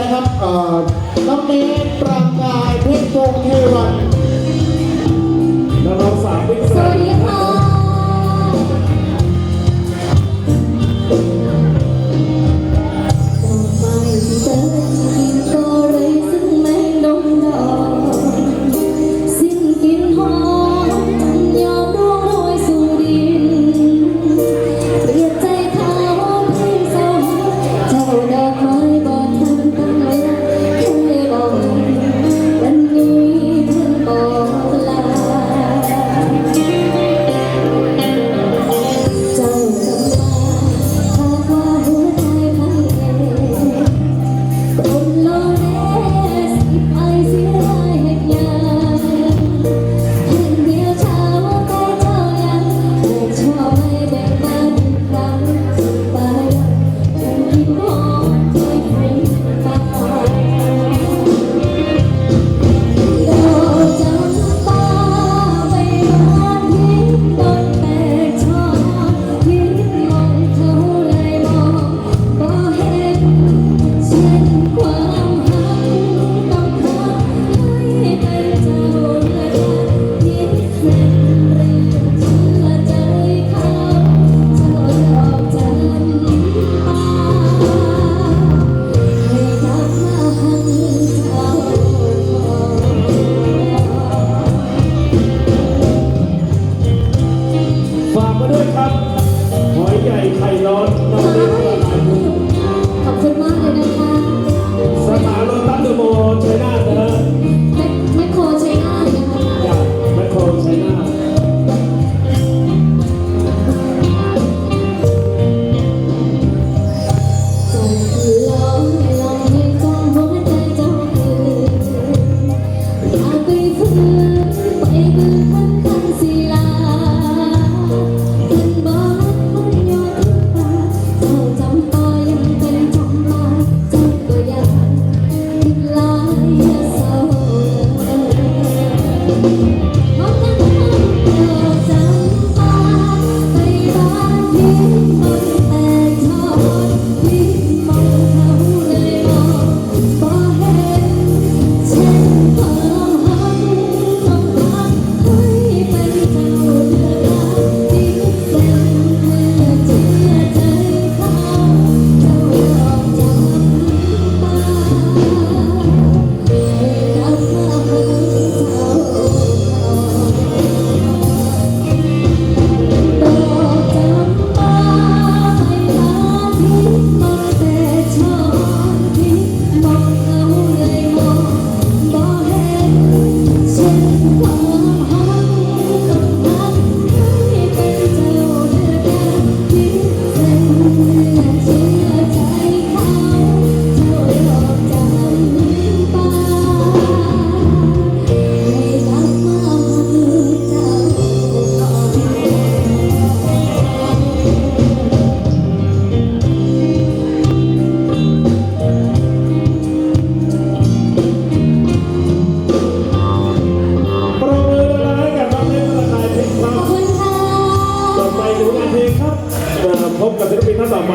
นะครับน้องเนประกายเพชรวงเทวัน ด้วยครับหอยใหญ่ไข่ร้อนน้องเล็ก กับศิลปินท่านต่อไป